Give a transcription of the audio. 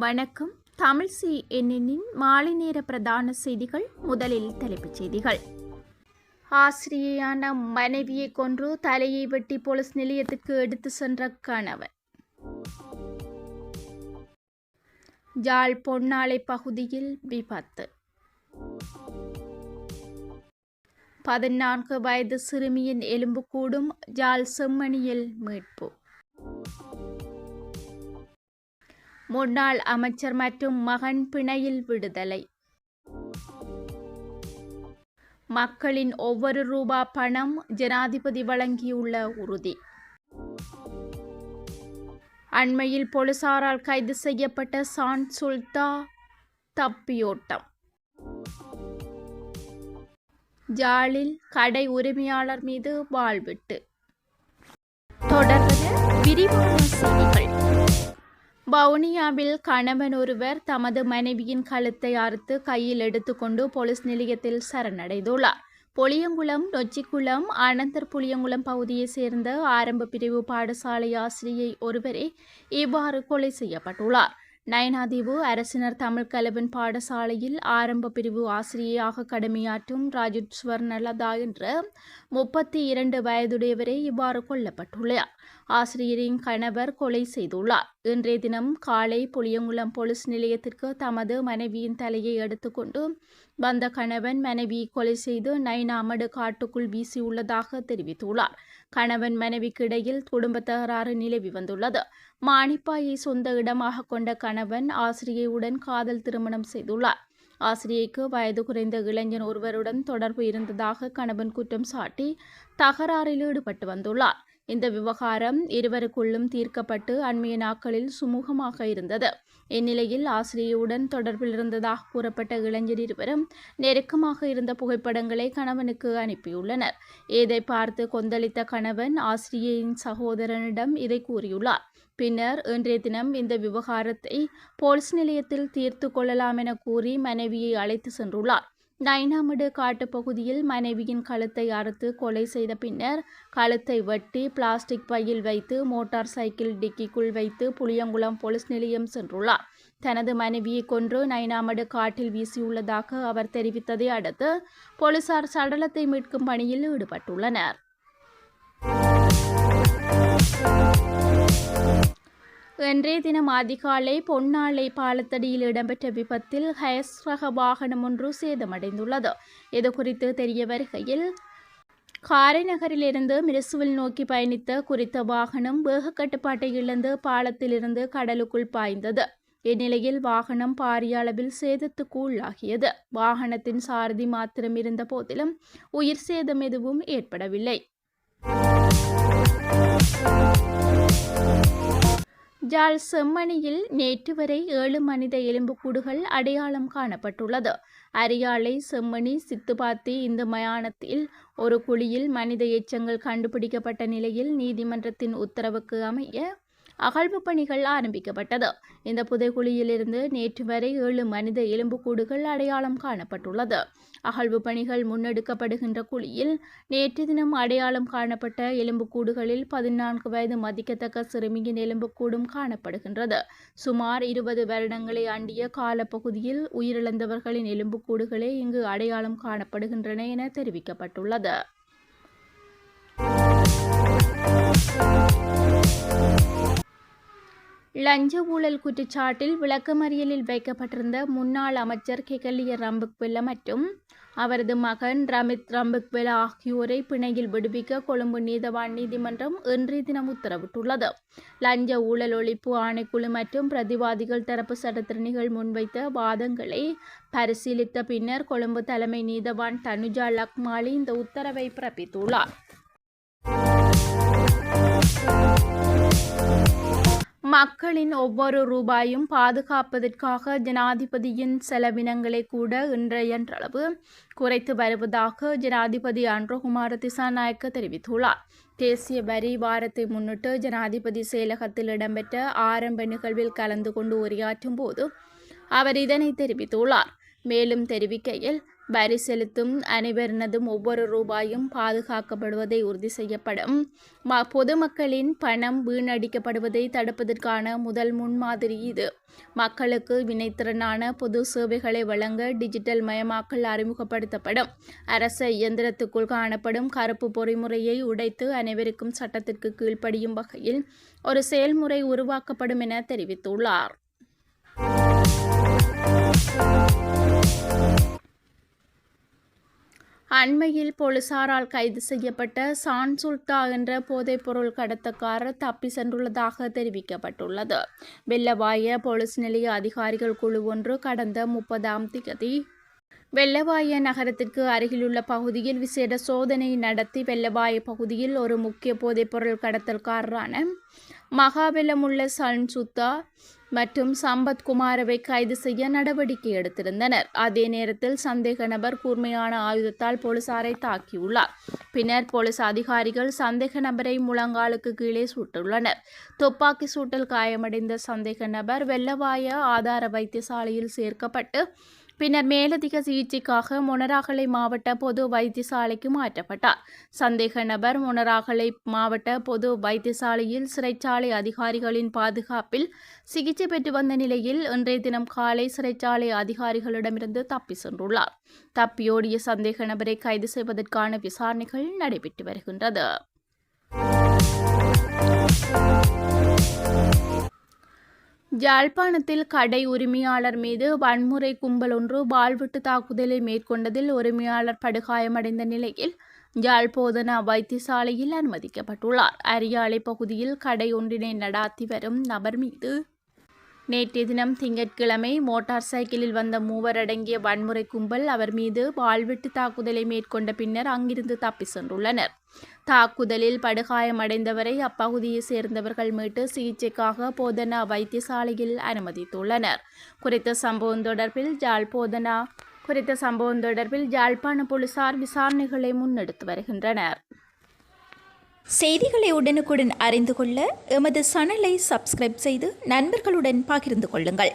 வணக்கம். தமிழ் சி என்னின் மாலை நேர பிரதான செய்திகள் முதலில் தலைப்புச் செய்திகள். ஆசிரியையான மனைவியை கொன்று தலையை வெட்டி போலீஸ் நிலையத்திற்கு எடுத்து சென்ற கணவன். ஜாழ் பொன்னாலை பகுதியில் விபத்து. பதினான்கு வயது சிறுமியின் எலும்புக்கூடும் ஜாழ் செம்மணியில் மீட்பு. முன்னாள் அமைச்சர் மற்றும் மகன் பிணையில் விடுதலை. மக்களின் ஒவ்வொரு ரூபா பணம் ஜனாதிபதி வழங்கியுள்ள உறுதி. அண்மையில் போலீசாரால் கைது செய்யப்பட்ட சான் சுல்தா தப்பியோட்டம். ஜாலில் கடை உரிமையாளர் மீது வாழ்விட்டு தொடர்ந்து விரிவான செய்திகள். வவுனியாவில் கணவன் ஒருவர் தமது மனைவியின் கழுத்தை அறுத்து கையில் எடுத்துக்கொண்டு போலீஸ் நிலையத்தில் சரணடைந்துள்ளார். பொலியங்குளம் நொச்சிக்குளம் அனந்தர் புளியங்குளம் பகுதியைச் சேர்ந்த ஆரம்ப பிரிவு பாடசாலை ஆசிரியை ஒருவரே இவ்வாறு கொலை செய்யப்பட்டுள்ளார். நயனாதீவு அரசினர் தமிழ் கலவன் பாடசாலையில் ஆரம்ப பிரிவு ஆசிரியையாக கடமையாற்றும் ராஜுட் ஸ்வர்ணலதா என்ற முப்பத்தி இரண்டு வயதுடையவரே இவ்வாறு கொல்லப்பட்டுள்ளார். ஆசிரியரின் கணவர் கொலை செய்துள்ளார். இன்றைய தினம் காலை புளியங்குளம் போலீஸ் நிலையத்திற்கு தமது மனைவியின் தலையை எடுத்துக்கொண்டு வந்த கணவன் மனைவியை கொலை செய்து நைனாமடு காட்டுக்குள் வீசியுள்ளதாக தெரிவித்துள்ளார். கணவன் மனைவிக்கு இடையில் குடும்ப தகராறு நிலவி வந்துள்ளது. மாணிப்பாயை சொந்த இடமாக கொண்ட கணவன் ஆசிரியையுடன் காதல் திருமணம் செய்துள்ளார். ஆசிரியைக்கு வயது குறைந்த இளைஞன் ஒருவருடன் தொடர்பு இருந்ததாக கணவன் குற்றம் சாட்டி தகராறில் ஈடுபட்டு வந்துள்ளார். இந்த விவகாரம் இருவருக்குள்ளும் தீர்க்கப்பட்டு அண்மைய நாட்களில் சுமூகமாக இருந்தது. இந்நிலையில் ஆசிரியுடன் தொடர்பில் இருந்ததாக கூறப்பட்ட இளைஞர் இருவரும் நெருக்கமாக இருந்த புகைப்படங்களை கணவனுக்கு அனுப்பியுள்ளனர். இதை பார்த்து கொந்தளித்த கணவன் ஆசிரியையின் சகோதரனிடம் இதை கூறியுள்ளார். பின்னர் இன்றைய தினம் இந்த விவகாரத்தை போலீஸ் நிலையத்தில் தீர்த்து கொள்ளலாம் என கூறி மனைவியை அழைத்து சென்றுள்ளார். நைனாமடு காட்டுப்பகுதியில் மனைவியின் கழுத்தை அறுத்து கொலை செய்த பின்னர் கழுத்தை வெட்டி பிளாஸ்டிக் பையில் வைத்து மோட்டார் சைக்கிள் டிக்கிக்குள் வைத்து புளியங்குளம் போலீஸ் நிலையம் சென்றுள்ளார். தனது மனைவியை கொன்று நைனாமடு காட்டில் வீசியுள்ளதாக அவர் தெரிவித்ததை அடுத்து போலீசார் சடலத்தை மீட்கும் பணியில் ஈடுபட்டுள்ளனர். இன்றைய தினம் அதிகாலை பொன்னாலை பாலத்தடியில் இடம்பெற்ற விபத்தில் ஹயஸ் ரக வாகனம் ஒன்று சேதமடைந்துள்ளது. இது குறித்து தெரிய வருகையில் காரைநகரிலிருந்து மிரசுவில் நோக்கி பயணித்த குறித்த வாகனம் வேக கட்டுப்பாட்டை இழந்து பாலத்திலிருந்து கடலுக்குள் பாய்ந்தது. இந்நிலையில் வாகனம் பாரிய அளவில் சேதத்துக்கு உள்ளாகியது. வாகனத்தின் சாரதி மாத்திரம் இருந்த போதிலும் உயிர் சேதம் எதுவும் ஏற்படவில்லை. ஜாழ் செம்மணியில் நேற்று வரை ஏழு மனித எலும்புக்கூடுகள் அடையாளம் காணப்பட்டுள்ளது. அரியாலை செம்மணி சித்துபாத்தி இந்த மயானத்தில் ஒரு குழியில் மனித எச்சங்கள் கண்டுபிடிக்கப்பட்ட நிலையில் நீதிமன்றத்தின் உத்தரவுக்கு அமைய அகழ்வு பணிகள் ஆரம்பிக்கப்பட்டது. இந்த புதைக்குழியிலிருந்து நேற்று வரை ஏழு மனித எலும்புக்கூடுகள் அடையாளம் காணப்பட்டுள்ளது. அகழ்வு பணிகள் முன்னெடுக்கப்படுகின்ற குழியில் நேற்று தினம் அடையாளம் காணப்பட்ட எலும்புக்கூடுகளில் பதினான்கு வயது மதிக்கத்தக்க சிறுமியின் எலும்புக்கூடும் காணப்படுகின்றது. சுமார் இருபது வருடங்களை அண்டிய காலப்பகுதியில் உயிரிழந்தவர்களின் எலும்புக்கூடுகளே இங்கு அடையாளம் காணப்படுகின்றன என தெரிவிக்கப்பட்டுள்ளது. லஞ்ச ஊழல் குற்றச்சாட்டில் விளக்கமறியலில் வைக்கப்பட்டிருந்த முன்னாள் அமைச்சர் கெகலிய ரம்புக்வெல்ல மற்றும் அவரது மகன் ரமித் ரம்புக்வெல ஆகியோரை பிணையில் விடுவிக்க கொழும்பு நீதவான் நீதிமன்றம் இன்றைய தினம் உத்தரவிட்டுள்ளது. லஞ்ச ஊழல் ஒழிப்பு ஆணைக்குழு மற்றும் பிரதிவாதிகள் தரப்பு சட்டத்திறனிகள் முன்வைத்த வாதங்களை பரிசீலித்த பின்னர் கொழும்பு தலைமை நீதவான் தனுஜா லக்மாலி இந்த உத்தரவை பிறப்பித்துள்ளார். மக்களின் ஒவ்வொரு ரூபாயும் பாதுகாப்பதற்காக ஜனாதிபதியின் செலவினங்களை கூட இன்றையன்றளவு குறைத்து வருவதாக ஜனாதிபதி அன்ரோகுமார திசாநாயக்க தெரிவித்துள்ளார். தேசிய வரி வாரத்தை முன்னிட்டு ஜனாதிபதி செயலகத்தில் இடம்பெற்ற ஆரம்ப நிகழ்வில் கலந்து கொண்டு உரையாற்றும் போது அவர் இதனை தெரிவித்துள்ளார். மேலும் தெரிவிக்கையில் வரி செலுத்தும் அனைவரினதும் ஒவ்வொரு ரூபாயும் பாதுகாக்கப்படுவதை உறுதி செய்யப்படும். ம- பொதுமக்களின் பணம் வீணடிக்கப்படுவதை தடுப்பதற்கான முதல் முன்மாதிரி இது. மக்களுக்கு வினைத்திறனான பொது சேவைகளை வழங்க டிஜிட்டல் மயமாக்கல் அறிமுகப்படுத்தப்படும். அரச இயந்திரத்துக்குள் காணப்படும் கருப்பு பொறிமுறையை உடைத்து அனைவருக்கும் சட்டத்திற்கு கீழ்ப்படியும் வகையில் ஒரு செயல்முறை உருவாக்கப்படும் என தெரிவித்துள்ளார். அண்மையில் போலீசாரால் கைது செய்யப்பட்ட சான் சுல்தா என்ற போதைப்பொருள் கடத்தக்காரர் தப்பி சென்றுள்ளதாக தெரிவிக்கப்பட்டுள்ளது. வெள்ளவாய போலீஸ் நிலைய அதிகாரிகள் குழு ஒன்று கடந்த முப்பதாம் திகதி வெள்ளவாய நகரத்திற்கு அருகிலுள்ள பகுதியில் விசேட சோதனை நடத்தி வெள்ளவாய பகுதியில் ஒரு முக்கிய போதைப்பொருள் கடத்தல்காரரான மகாபெலமுள்ள சன்சுத்தா மற்றும் சம்பத் குமாரவை கைது செய்ய நடவடிக்கை எடுத்திருந்தனர். அதே நேரத்தில் சந்தேக நபர் கூர்மையான ஆயுதத்தால் போலீசாரை தாக்கியுள்ளார். பின்னர் போலீஸ் அதிகாரிகள் சந்தேக நபரை முழங்காலுக்கு கீழே சுட்டுள்ளனர் துப்பாக்கி சூட்டில் காயமடைந்த சந்தேக நபர் வெள்ளவாய ஆதார வைத்தியசாலையில் சேர்க்கப்பட்டு பின்னர் மேலதிக சிகிச்சைக்காக மொனராகலை மாவட்ட பொது வைத்தியசாலைக்கு மாற்றப்பட்டார். சந்தேக நபர் மொனராகலை மாவட்ட பொது வைத்தியசாலையில் சிறைச்சாலை அதிகாரிகளின் பாதுகாப்பில் சிகிச்சை பெற்று வந்த நிலையில் இன்றைய தினம் காலை சிறைச்சாலை அதிகாரிகளிடமிருந்து தப்பி சென்றுள்ளார். தப்பியோடிய சந்தேக நபரை கைது செய்வதற்கான விசாரணைகள் நடைபெற்று வருகின்றது. யாழ்ப்பாணத்தில் கடை உரிமையாளர் மீது வன்முறை கும்பல் ஒன்று வாழ்விட்டு தாக்குதலை மேற்கொண்டதில் உரிமையாளர் படுகாயமடைந்த நிலையில் யாழ் போதனா வைத்தியசாலையில் அனுமதிக்கப்பட்டுள்ளார். அரியாலை பகுதியில் கடை ஒன்றினை நடாத்தி வரும் நபர் மீது நேற்றைய தினம் திங்கட்கிழமை மோட்டார் சைக்கிளில் வந்த மூவர் அடங்கிய வன்முறை கும்பல் அவர் மீது வாழ்விட்டு தாக்குதலை மேற்கொண்ட பின்னர் அங்கிருந்து தப்பி சென்றுள்ளனர். தாக்குதலில் படுகாயமடைந்தவரை அப்பகுதியை சேர்ந்தவர்கள் மீட்டு சிகிச்சைக்காக போதனா வைத்தியசாலையில் அனுமதித்துள்ளனர். குறித்த சம்பவம் தொடர்பில் ஜாழ் போதனா குறித்த சம்பவம் தொடர்பில் யாழ்ப்பாண போலீசார் விசாரணைகளை முன்னெடுத்து வருகின்றனர். செய்திகளை உடனுக்குடன் அறிந்து கொள்ள எமது சேனலை சப்ஸ்கிரைப் செய்து நண்பர்களுடன் பகிர்ந்து கொள்ளுங்கள்.